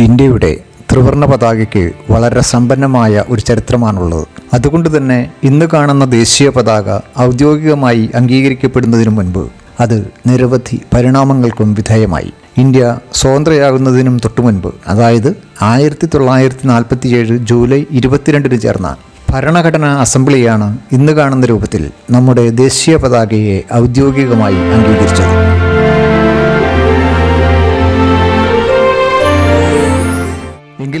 ഇന്ത്യയുടെ ത്രിവർണ പതാകയ്ക്ക് വളരെ സമ്പന്നമായ ഒരു ചരിത്രമാണുള്ളത്. അതുകൊണ്ട് തന്നെ ഇന്ന് കാണുന്ന ദേശീയ പതാക ഔദ്യോഗികമായി അംഗീകരിക്കപ്പെടുന്നതിനു മുൻപ് അത് നിരവധി പരിണാമങ്ങൾക്കും വിധേയമായി. ഇന്ത്യ സ്വതന്ത്രയാകുന്നതിനും തൊട്ടുമുൻപ് അതായത് ആയിരത്തി തൊള്ളായിരത്തി നാൽപ്പത്തിയേഴ് ജൂലൈ ഇരുപത്തിരണ്ടിന് ചേർന്ന ഭരണഘടനാ അസംബ്ലിയാണ് ഇന്ന് കാണുന്ന രൂപത്തിൽ നമ്മുടെ ദേശീയ പതാകയെ ഔദ്യോഗികമായി അംഗീകരിച്ചത്.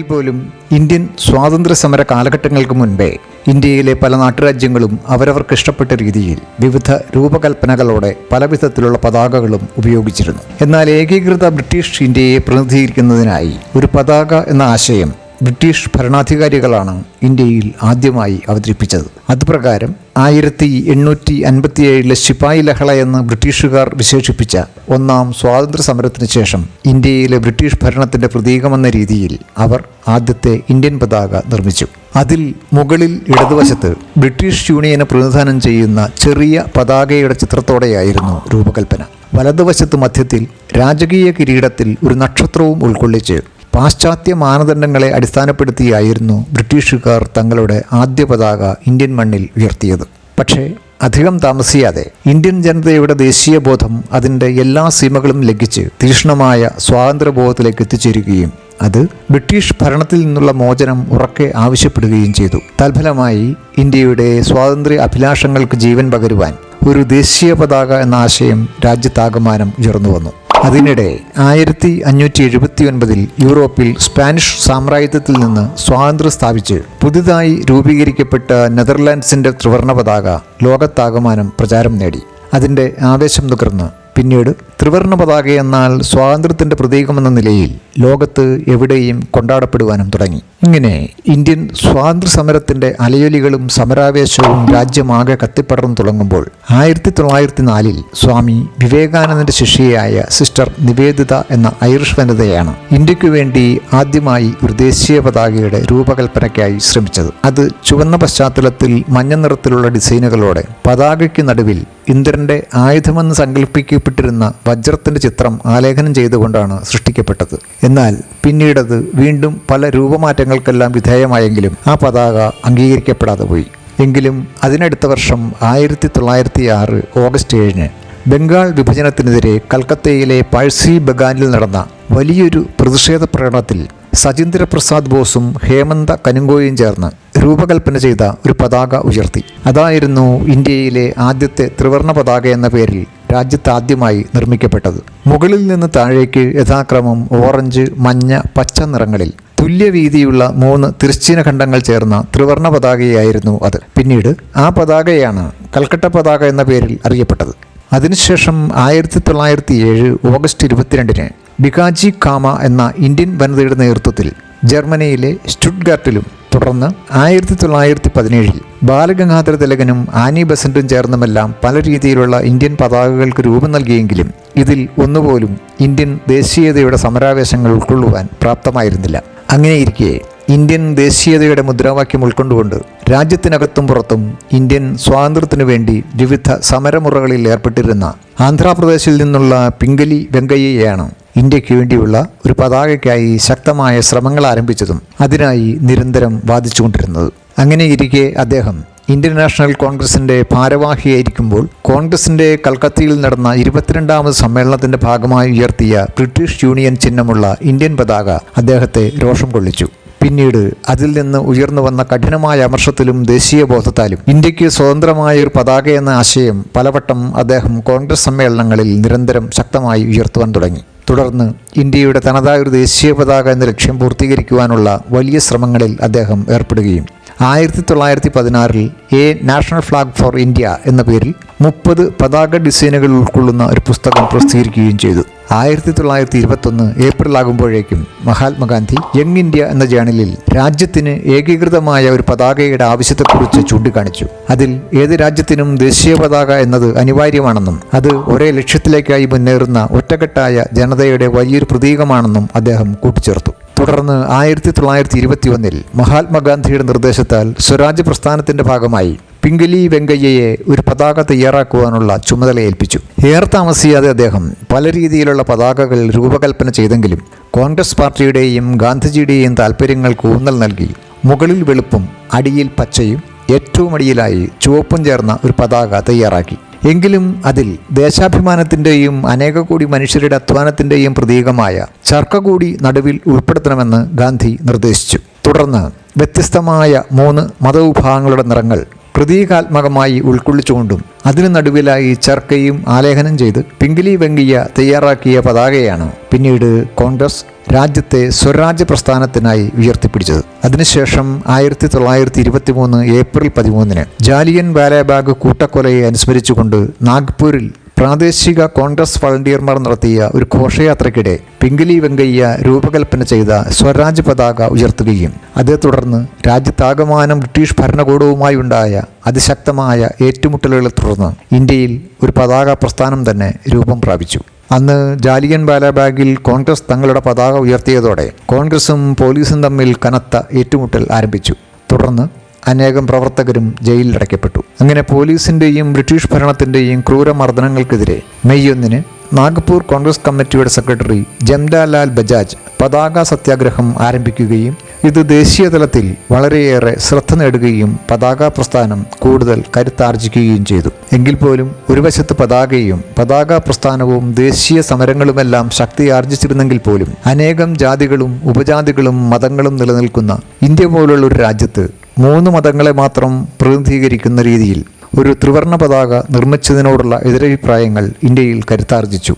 പോലും ഇന്ത്യൻ സ്വാതന്ത്ര്യ സമര കാലഘട്ടങ്ങൾക്ക് മുൻപേ ഇന്ത്യയിലെ പല നാട്ടുരാജ്യങ്ങളും അവരവർക്ക് ഇഷ്ടപ്പെട്ട രീതിയിൽ വിവിധ രൂപകൽപ്പനകളോടെ പലവിധത്തിലുള്ള പതാകകളും ഉപയോഗിച്ചിരുന്നു. എന്നാൽ ഏകീകൃത ബ്രിട്ടീഷ് ഇന്ത്യയെ പ്രതിനിധീകരിക്കുന്നതിനായി ഒരു പതാക എന്ന ആശയം ബ്രിട്ടീഷ് ഭരണാധികാരികളാണ് ഇന്ത്യയിൽ ആദ്യമായി അവതരിപ്പിച്ചത്. അതുപ്രകാരം ആയിരത്തി എണ്ണൂറ്റി അൻപത്തിയേഴിലെ ശിപായി ലഹള എന്ന് ബ്രിട്ടീഷുകാർ വിശേഷിപ്പിച്ച ഒന്നാം സ്വാതന്ത്ര്യ സമരത്തിന് ശേഷം ഇന്ത്യയിലെ ബ്രിട്ടീഷ് ഭരണത്തിന്റെ പ്രതീകമെന്ന രീതിയിൽ അവർ ആദ്യത്തെ ഇന്ത്യൻ പതാക നിർമ്മിച്ചു. അതിൽ മുകളിൽ ഇടതുവശത്ത് ബ്രിട്ടീഷ് യൂണിയനെ പ്രതിനിധാനം ചെയ്യുന്ന ചെറിയ പതാകയുടെ ചിത്രത്തോടെയായിരുന്നു രൂപകൽപ്പന. വലതുവശത്ത് മധ്യത്തിൽ രാജകീയ കിരീടത്തിൽ ഒരു നക്ഷത്രവും ഉൾക്കൊള്ളിച്ച് പാശ്ചാത്യ മാനദണ്ഡങ്ങളെ അടിസ്ഥാനപ്പെടുത്തിയായിരുന്നു ബ്രിട്ടീഷുകാർ തങ്ങളുടെ ആദ്യ പതാക ഇന്ത്യൻ മണ്ണിൽ ഉയർത്തിയത്. പക്ഷേ അധികം താമസിയാതെ ഇന്ത്യൻ ജനതയുടെ ദേശീയബോധം അതിന്റെ എല്ലാ സീമകളും ലംഘിച്ച് തീക്ഷ്ണമായ സ്വാതന്ത്ര്യബോധത്തിലേക്ക് എത്തിച്ചേരുകയും അത് ബ്രിട്ടീഷ് ഭരണത്തിൽ നിന്നുള്ള മോചനം ഉറക്കെ ആവശ്യപ്പെടുകയും ചെയ്തു. തൽഫലമായി ഇന്ത്യയുടെ സ്വാതന്ത്ര്യ അഭിലാഷങ്ങൾക്ക് ജീവൻ പകരുവാൻ ഒരു ദേശീയ പതാക എന്ന ആശയം രാജ്യത്താകമാനം ഉയർന്നു വന്നു അതിനിടെ ആയിരത്തി അഞ്ഞൂറ്റി എഴുപത്തി ഒൻപതിൽ യൂറോപ്പിൽ സ്പാനിഷ് സാമ്രാജ്യത്തിൽ നിന്ന് സ്വാതന്ത്ര്യം സ്ഥാപിച്ച് പുതുതായി രൂപീകരിക്കപ്പെട്ട നെതർലാൻഡ്സിന്റെ ത്രിവർണ പതാക ലോകത്താകമാനം പ്രചാരം നേടി. അതിന്റെ ആവേശം നുകർന്ന് പിന്നീട് ത്രിവർണ പതാക എന്നാൽ സ്വാതന്ത്ര്യത്തിന്റെ പ്രതീകമെന്ന നിലയിൽ ലോകത്ത് എവിടെയും കൊണ്ടാടപ്പെടുവാനും തുടങ്ങി. ഇങ്ങനെ ഇന്ത്യൻ സ്വാതന്ത്ര്യ സമരത്തിന്റെ അലയൊലികളും സമരാവേശവും രാജ്യമാകെ കത്തിപ്പടർന്നു തുടങ്ങുമ്പോൾ ആയിരത്തി തൊള്ളായിരത്തി നാലിൽ സ്വാമി വിവേകാനന്ദന്റെ ശിഷ്യയായ സിസ്റ്റർ നിവേദിത എന്ന ഐറിഷ് വനിതയാണ് ഇന്ത്യക്കു വേണ്ടി ആദ്യമായി ഒരു ദേശീയ പതാകയുടെ രൂപകൽപ്പനയ്ക്കായി ശ്രമിച്ചത്. അത് ചുവന്ന പശ്ചാത്തലത്തിൽ മഞ്ഞ നിറത്തിലുള്ള ഡിസൈനുകളോടെ പതാകയ്ക്ക് നടുവിൽ ഇന്ദ്രന്റെ ആയുധമെന്ന് സങ്കല്പിക്കപ്പെട്ടിരുന്ന വജ്രത്തിന്റെ ചിത്രം ആലേഖനം ചെയ്തുകൊണ്ടാണ് സൃഷ്ടിക്കപ്പെട്ടത്. എന്നാൽ പിന്നീടത് വീണ്ടും പല രൂപമാറ്റങ്ങൾക്കെല്ലാം വിധേയമായെങ്കിലും ആ പതാക അംഗീകരിക്കപ്പെടാതെ പോയി. എങ്കിലും അതിനടുത്ത വർഷം ആയിരത്തി തൊള്ളായിരത്തി ആറ് ഓഗസ്റ്റ് ഏഴിന് ബംഗാൾ വിഭജനത്തിനെതിരെ കൽക്കത്തയിലെ പഴ്സി ബഗാനിൽ നടന്ന വലിയൊരു പ്രതിഷേധ പ്രകടനത്തിൽ സജീന്ദ്ര പ്രസാദ് ബോസും ഹേമന്ത കനുങ്കോയും ചേർന്ന് രൂപകൽപ്പന ചെയ്ത ഒരു പതാക ഉയർത്തി. അതായിരുന്നു ഇന്ത്യയിലെ ആദ്യത്തെ ത്രിവർണ പതാക എന്ന പേരിൽ രാജ്യത്ത് ആദ്യമായി നിർമ്മിക്കപ്പെട്ടത്. മുകളിൽ നിന്ന് താഴേക്ക് യഥാക്രമം ഓറഞ്ച് മഞ്ഞ പച്ച നിറങ്ങളിൽ. തുല്യവീതിയുള്ള മൂന്ന് തിരശ്ചീന ഖണ്ഡങ്ങൾ ചേർന്ന ത്രിവർണ പതാകയായിരുന്നു അത്. പിന്നീട് ആ പതാകയാണ് കൽക്കട്ട പതാക എന്ന പേരിൽ അറിയപ്പെട്ടത്. അതിനുശേഷം ആയിരത്തി തൊള്ളായിരത്തി ഏഴ് ഓഗസ്റ്റ് ഇരുപത്തിരണ്ടിന് ബികാജി കാമ എന്ന ഇന്ത്യൻ വനിതയുടെ നേതൃത്വത്തിൽ ജർമ്മനിയിലെ സ്റ്റുഡ്ഗാർട്ടിലും തുടർന്ന് ആയിരത്തി തൊള്ളായിരത്തി പതിനേഴിൽ ബാലഗംഗാധര തിലകനും ആനി ബസന്റും ചേർന്നുമെല്ലാം പല രീതിയിലുള്ള ഇന്ത്യൻ പതാകകൾക്ക് രൂപം നൽകിയെങ്കിലും ഇതിൽ ഒന്നുപോലും ഇന്ത്യൻ ദേശീയതയുടെ സമരാവേശങ്ങൾ ഉൾക്കൊള്ളുവാൻ പ്രാപ്തമായിരുന്നില്ല. അങ്ങനെയിരിക്കെ ഇന്ത്യൻ ദേശീയതയുടെ മുദ്രാവാക്യം ഉൾക്കൊണ്ടുകൊണ്ട് രാജ്യത്തിനകത്തും പുറത്തും ഇന്ത്യൻ സ്വാതന്ത്ര്യത്തിനു വേണ്ടി വിവിധ സമരമുറകളിൽ ഏർപ്പെട്ടിരുന്ന ആന്ധ്രാപ്രദേശിൽ നിന്നുള്ള പിംഗലി വെങ്കയ്യയാണ് ഇന്ത്യയ്ക്ക് വേണ്ടിയുള്ള ഒരു പതാകയ്ക്കായി ശക്തമായ ശ്രമങ്ങൾ ആരംഭിച്ചതും അതിനായി നിരന്തരം വാദിച്ചുകൊണ്ടിരുന്നത്. അങ്ങനെയിരിക്കെ അദ്ദേഹം ഇന്ത്യൻ നാഷണൽ കോൺഗ്രസിന്റെ ഭാരവാഹിയായിരിക്കുമ്പോൾ കോൺഗ്രസിന്റെ കൽക്കത്തയിൽ നടന്ന ഇരുപത്തിരണ്ടാമത് സമ്മേളനത്തിന്റെ ഭാഗമായി ഉയർത്തിയ ബ്രിട്ടീഷ് യൂണിയൻ ചിഹ്നമുള്ള ഇന്ത്യൻ പതാക അദ്ദേഹത്തെ രോഷം കൊള്ളിച്ചു. പിന്നീട് അതിൽ നിന്ന് ഉയർന്നു വന്ന കഠിനമായ അമർഷത്തിലും ദേശീയ ബോധത്താലും ഇന്ത്യയ്ക്ക് സ്വതന്ത്രമായ ഒരു പതാക എന്ന ആശയം പലവട്ടം അദ്ദേഹം കോൺഗ്രസ് സമ്മേളനങ്ങളിൽ നിരന്തരം ശക്തമായി ഉയർത്തുവാൻ തുടങ്ങി. തുടർന്ന് ഇന്ത്യയുടെ തനതായ ഒരു ദേശീയ പതാക എന്ന ലക്ഷ്യം പൂർത്തീകരിക്കുവാനുള്ള വലിയ ശ്രമങ്ങളിൽ അദ്ദേഹം ഏർപ്പെടുകയും ആയിരത്തി തൊള്ളായിരത്തി പതിനാറിൽ a national flag for India എന്ന പേരിൽ മുപ്പത് പതാക ഡിസൈനുകൾ ഉൾക്കൊള്ളുന്ന ഒരു പുസ്തകം പ്രസിദ്ധീകരിക്കുകയും ചെയ്തു. ആയിരത്തി തൊള്ളായിരത്തി ഇരുപത്തൊന്ന് ഏപ്രിൽ ആകുമ്പോഴേക്കും മഹാത്മാഗാന്ധി യങ് ഇന്ത്യ എന്ന ജേണലിൽ രാജ്യത്തിന് ഏകീകൃതമായ ഒരു പതാകയുടെ ആവശ്യത്തെക്കുറിച്ച് ചൂണ്ടിക്കാണിച്ചു. അതിൽ ഏത് രാജ്യത്തിനും ദേശീയ പതാക എന്നത് അനിവാര്യമാണെന്നും അത് ഒരേ ലക്ഷ്യത്തിലേക്കായി മുന്നേറുന്ന ഒറ്റക്കെട്ടായ ജനതയുടെ വലിയൊരു പ്രതീകമാണെന്നും അദ്ദേഹം കൂട്ടിച്ചേർത്തു. തുടർന്ന് ആയിരത്തി തൊള്ളായിരത്തി ഇരുപത്തി ഒന്നിൽ മഹാത്മാഗാന്ധിയുടെ നിർദ്ദേശത്താൽ സ്വരാജ് പ്രസ്ഥാനത്തിന്റെ ഭാഗമായി പിംഗലി വെങ്കയ്യയെ ഒരു പതാക തയ്യാറാക്കുവാനുള്ള ചുമതല ഏൽപ്പിച്ചു ഏറെ താമസിയാതെ അദ്ദേഹം പല രീതിയിലുള്ള പതാകകൾ രൂപകൽപ്പന ചെയ്തെങ്കിലും കോൺഗ്രസ് പാർട്ടിയുടെയും ഗാന്ധിജിയുടെയും താൽപ്പര്യങ്ങൾക്ക് ഊന്നൽ നൽകി. മുകളിൽ വെളുപ്പും അടിയിൽ പച്ചയും ഏറ്റവും അടിയിലായി ചുവപ്പും ചേർന്ന ഒരു പതാക തയ്യാറാക്കി. എങ്കിലും അതിൽ ദേശാഭിമാനത്തിന്റെയും അനേക കോടി മനുഷ്യരുടെ അധ്വാനത്തിന്റെയും പ്രതീകമായ ചർക്ക കൂടി നടുവിൽ ഉൾപ്പെടുത്തണമെന്ന് ഗാന്ധി നിർദ്ദേശിച്ചു. തുടർന്ന് വ്യത്യസ്തമായ മൂന്ന് മതവിഭാഗങ്ങളുടെ നിറങ്ങൾ പ്രതീകാത്മകമായി ഉൾക്കൊള്ളിച്ചുകൊണ്ടും അതിനു നടുവിലായി ചർക്കയും ആലേഖനം ചെയ്ത് പിങ്കിലി വെങ്കിയ തയ്യാറാക്കിയ പതാകയാണ് പിന്നീട് കോൺഗ്രസ് രാജ്യത്തെ സ്വരാജ്യ പ്രസ്ഥാനത്തിനായി ഉയർത്തിപ്പിടിച്ചത്. അതിനുശേഷം ആയിരത്തി തൊള്ളായിരത്തി ഇരുപത്തി മൂന്ന് ഏപ്രിൽ പതിമൂന്നിന് ജാലിയൻ വാലാബാഗ് കൂട്ടക്കൊലയെ അനുസ്മരിച്ചുകൊണ്ട് നാഗ്പൂരിൽ പ്രാദേശിക കോൺഗ്രസ് വളണ്ടിയർമാർ നടത്തിയ ഒരു ഘോഷയാത്രയ്ക്കിടെ പിങ്കിലി വെങ്കയ്യ രൂപകൽപ്പന ചെയ്ത സ്വരാജ് പതാക ഉയർത്തുകയും അതേ തുടർന്ന് രാജ്യത്താകമാനം ബ്രിട്ടീഷ് ഭരണകൂടവുമായി ഉണ്ടായ അതിശക്തമായ ഏറ്റുമുട്ടലുകളെ തുടർന്ന് ഇന്ത്യയിൽ ഒരു പതാക പ്രസ്ഥാനം തന്നെ രൂപം പ്രാപിച്ചു. അന്ന് ജാലിയൻ ബാലാബാഗിൽ കോൺഗ്രസ് തങ്ങളുടെ പതാക ഉയർത്തിയതോടെ കോൺഗ്രസും പോലീസും തമ്മിൽ കനത്ത ഏറ്റുമുട്ടൽ ആരംഭിച്ചു. തുടർന്ന് അനേകം പ്രവർത്തകരും ജയിലിലടയ്ക്കപ്പെട്ടു. അങ്ങനെ പോലീസിന്റെയും ബ്രിട്ടീഷ് ഭരണത്തിന്റെയും ക്രൂരമർദ്ദനങ്ങൾക്കെതിരെ മെയ് ഒന്നിന് നാഗ്പൂർ കോൺഗ്രസ് കമ്മിറ്റിയുടെ സെക്രട്ടറി ജംദാലാൽ ബജാജ് പതാക സത്യാഗ്രഹം ആരംഭിക്കുകയും ഇത് ദേശീയ തലത്തിൽ വളരെയേറെ ശ്രദ്ധ നേടുകയും പതാക പ്രസ്ഥാനം കൂടുതൽ കരുത്താർജിക്കുകയും ചെയ്തു. എങ്കിൽ പോലും ഒരു വശത്ത് പതാകയും പതാക പ്രസ്ഥാനവും ദേശീയ സമരങ്ങളുമെല്ലാം ശക്തി ആർജിച്ചിരുന്നെങ്കിൽ പോലും അനേകം ജാതികളും ഉപജാതികളും മതങ്ങളും നിലനിൽക്കുന്ന ഇന്ത്യ പോലുള്ള ഒരു രാജ്യത്ത് മൂന്ന് മതങ്ങളെ മാത്രം പ്രതിനിധീകരിക്കുന്ന രീതിയിൽ ഒരു ത്രിവർണ പതാക നിർമ്മിച്ചതിനോടുള്ള എതിരഭിപ്രായങ്ങൾ ഇന്ത്യയിൽ കരുത്താർജിച്ചു.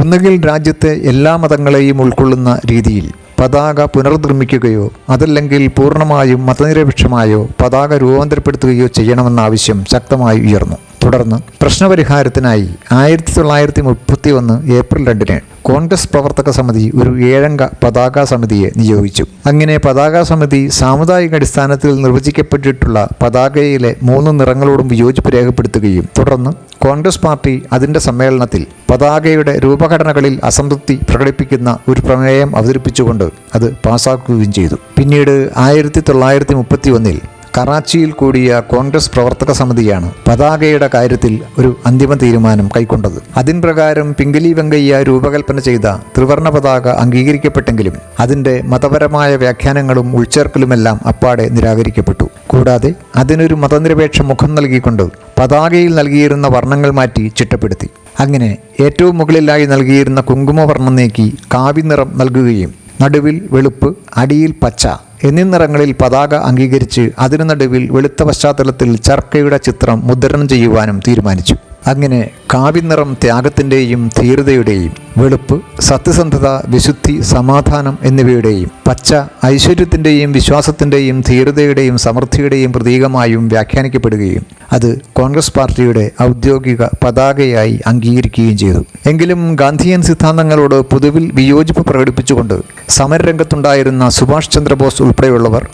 ഒന്നുകിൽ രാജ്യത്തെ എല്ലാ മതങ്ങളെയും ഉൾക്കൊള്ളുന്ന രീതിയിൽ പതാക പുനർനിർമ്മിക്കുകയോ അതല്ലെങ്കിൽ പൂർണമായും മതനിരപേക്ഷമായോ പതാക രൂപാന്തരപ്പെടുത്തുകയോ ചെയ്യണമെന്ന ആവശ്യം ശക്തമായി ഉയർന്നു. തുടർന്ന് പ്രശ്നപരിഹാരത്തിനായി ആയിരത്തി തൊള്ളായിരത്തി മുപ്പത്തി ഒന്ന് ഏപ്രിൽ രണ്ടിന് കോൺഗ്രസ് പ്രവർത്തക സമിതി ഒരു ഏഴംഗ പതാക സമിതിയെ നിയോഗിച്ചു. അങ്ങനെ പതാക സമിതി സാമുദായിക അടിസ്ഥാനത്തിൽ നിർവചിക്കപ്പെട്ടിട്ടുള്ള പതാകയിലെ മൂന്ന് നിറങ്ങളോടും വിയോജിപ്പ് രേഖപ്പെടുത്തുകയും തുടർന്ന് കോൺഗ്രസ് പാർട്ടി അതിന്റെ സമ്മേളനത്തിൽ പതാകയുടെ രൂപഘടനകളിൽ അസംതൃപ്തി പ്രകടിപ്പിക്കുന്ന ഒരു പ്രമേയം അവതരിപ്പിച്ചുകൊണ്ട് അത് പാസാക്കുകയും ചെയ്തു. പിന്നീട് ആയിരത്തി തൊള്ളായിരത്തി മുപ്പത്തി ഒന്നിൽ കറാച്ചിയിൽ കൂടിയ കോൺഗ്രസ് പ്രവർത്തക സമിതിയാണ് പതാകയുടെ കാര്യത്തിൽ ഒരു അന്തിമ തീരുമാനം കൈക്കൊണ്ടത്. അതിൻ പ്രകാരം പിംഗലി വെങ്കയ്യ രൂപകൽപ്പന ചെയ്ത ത്രിവർണ പതാക അംഗീകരിക്കപ്പെട്ടെങ്കിലും അതിന്റെ മതപരമായ വ്യാഖ്യാനങ്ങളും ഉൾച്ചേർക്കലുമെല്ലാം അപ്പാടെ നിരാകരിക്കപ്പെട്ടു. കൂടാതെ അതിനൊരു മതനിരപേക്ഷ മുഖം നൽകിക്കൊണ്ട് പതാകയിൽ നൽകിയിരുന്ന വർണങ്ങൾ മാറ്റി ചിട്ടപ്പെടുത്തി. അങ്ങനെ ഏറ്റവും മുകളിലായി നൽകിയിരുന്ന കുങ്കുമവർണം നീക്കി കാവിനിറം നൽകുകയും നടുവിൽ വെളുപ്പ് അടിയിൽ പച്ച എന്നീ നിറങ്ങളിൽ പതാക അംഗീകരിച്ച് അതിനു നടുവിൽ വെളുത്ത പശ്ചാത്തലത്തിൽ ചർക്കയുടെ ചിത്രം മുദ്രണം ചെയ്യുവാനും തീരുമാനിച്ചു. അങ്ങനെ കാവിനിറം ത്യാഗത്തിന്റെയും ധീരതയുടെയും വെളുപ്പ് സത്യസന്ധത വിശുദ്ധി സമാധാനം എന്നിവയുടെയും പച്ച ഐശ്വര്യത്തിന്റെയും വിശ്വാസത്തിന്റെയും ധീരതയുടെയും സമൃദ്ധിയുടെയും പ്രതീകമായും വ്യാഖ്യാനിക്കപ്പെടുകയും അത് കോൺഗ്രസ് പാർട്ടിയുടെ ഔദ്യോഗിക പതാകയായി അംഗീകരിക്കുകയും ചെയ്തു. എങ്കിലും ഗാന്ധിയൻ സിദ്ധാന്തങ്ങളോട് പൊതുവിൽ വിയോജിപ്പ് പ്രകടിപ്പിച്ചുകൊണ്ട് സമരരംഗത്തുണ്ടായിരുന്ന സുഭാഷ് ചന്ദ്രബോസ് ഉൾപ്പെടെയുള്ളവർ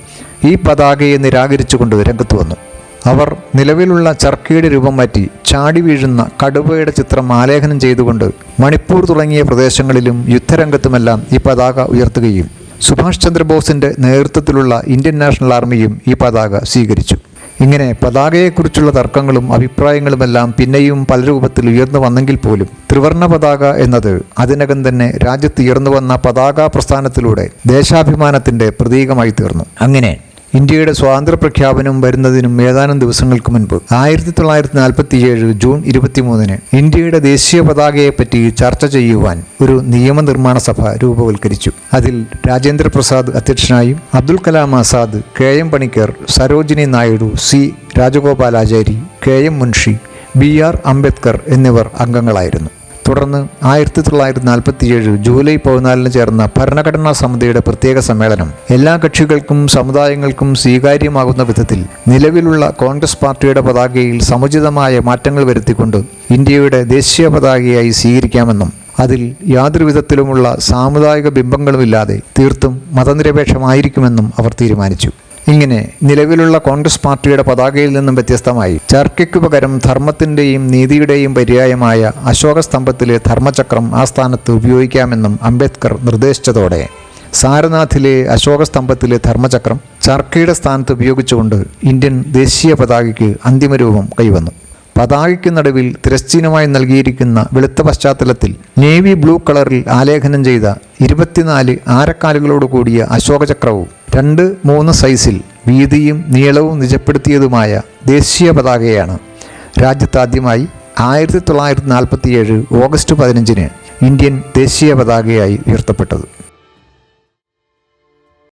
ഈ പതാകയെ നിരാകരിച്ചുകൊണ്ട് രംഗത്ത് വന്നു. അവർ നിലവിലുള്ള ചർക്കയുടെ രൂപം മാറ്റി ചാടി വീഴുന്ന കടുവയുടെ ചിത്രം ആലേഖനം ചെയ്തുകൊണ്ട് മണിപ്പൂർ തുടങ്ങിയ പ്രദേശങ്ങളിലും യുദ്ധരംഗത്തുമെല്ലാം ഈ പതാക ഉയർത്തുകയും സുഭാഷ് ചന്ദ്രബോസിന്റെ നേതൃത്വത്തിലുള്ള ഇന്ത്യൻ നാഷണൽ ആർമിയും ഈ പതാക സ്വീകരിച്ചു. ഇങ്ങനെ പതാകയെക്കുറിച്ചുള്ള തർക്കങ്ങളും അഭിപ്രായങ്ങളുമെല്ലാം പിന്നെയും പല രൂപത്തിൽ ഉയർന്നു വന്നെങ്കിൽ പോലും ത്രിവർണ പതാക എന്നത് അതിനകം തന്നെ രാജ്യത്ത് ഉയർന്നു വന്ന പതാക പ്രസ്ഥാനത്തിലൂടെ ദേശാഭിമാനത്തിന്റെ പ്രതീകമായി തീർന്നു. അങ്ങനെ ഇന്ത്യയുടെ സ്വാതന്ത്ര്യ പ്രഖ്യാപനം വരുന്നതിനും ഏതാനും ദിവസങ്ങൾക്ക് മുൻപ് ആയിരത്തി തൊള്ളായിരത്തി നാൽപ്പത്തിയേഴ് ജൂൺ ഇരുപത്തിമൂന്നിന് ഇന്ത്യയുടെ ദേശീയ പതാകയെപ്പറ്റി ചർച്ച ചെയ്യുവാൻ ഒരു നിയമനിർമ്മാണ സഭ രൂപവൽക്കരിച്ചു. അതിൽ Rajendra Prasad അധ്യക്ഷനായും Abdul Kalam Azad K M Panikkar Sarojini Naidu C Rajagopalachari K M Munshi B R Ambedkar എന്നിവർ അംഗങ്ങളായിരുന്നു. തുടർന്ന് ആയിരത്തി തൊള്ളായിരത്തി നാൽപ്പത്തിയേഴ് ജൂലൈ പതിനാലിന് ചേർന്ന ഭരണഘടനാ സമിതിയുടെ പ്രത്യേക സമ്മേളനം എല്ലാ കക്ഷികൾക്കും സമുദായങ്ങൾക്കും സ്വീകാര്യമാകുന്ന വിധത്തിൽ നിലവിലുള്ള കോൺഗ്രസ് പാർട്ടിയുടെ പതാകയിൽ സമുചിതമായ മാറ്റങ്ങൾ വരുത്തിക്കൊണ്ട് ഇന്ത്യയുടെ ദേശീയ പതാകയായി സ്വീകരിക്കാമെന്നും അതിൽ യാതൊരു വിധത്തിലുമുള്ള സാമുദായിക ബിംബങ്ങളുമില്ലാതെ തീർത്തും മതനിരപേക്ഷമായിരിക്കുമെന്നും അവർ തീരുമാനിച്ചു. ഇങ്ങനെ നിലവിലുള്ള കോൺഗ്രസ് പാർട്ടിയുടെ പതാകയിൽ നിന്നും വ്യത്യസ്തമായി. ചർക്കയ്ക്കു പകരം ധർമ്മത്തിന്റെയും നീതിയുടെയും പര്യായമായ അശോക സ്തംഭത്തിലെ ധർമ്മചക്രം ആ സ്ഥാനത്ത് ഉപയോഗിക്കാമെന്നും അംബേദ്കർ നിർദ്ദേശിച്ചതോടെ. സാരനാഥിലെ അശോക സ്തംഭത്തിലെ ധർമ്മചക്രം ചർക്കയുടെ സ്ഥാനത്ത് ഉപയോഗിച്ചുകൊണ്ട് ഇന്ത്യൻ ദേശീയ പതാകയ്ക്ക് അന്തിമരൂപം കൈവന്നു. പതാകയ്ക്ക് നടുവിൽ തിരശ്ചീനമായി നൽകിയിരിക്കുന്ന വെളുത്ത പശ്ചാത്തലത്തിൽ നേവി ബ്ലൂ കളറിൽ ആലേഖനം ചെയ്ത ഇരുപത്തിനാല് ആരക്കാലുകളോട് കൂടിയ അശോകചക്രവും രണ്ട് മൂന്ന് സൈസിൽ വീതിയും നീളവും നിജപ്പെടുത്തിയതുമായ ദേശീയ പതാകയാണ്. രാജ്യത്താദ്യമായി ആയിരത്തി തൊള്ളായിരത്തി നാൽപ്പത്തിയേഴ് ഓഗസ്റ്റ് പതിനഞ്ചിന് ഇന്ത്യൻ ദേശീയ പതാകയായി ഉയർത്തപ്പെട്ടത്.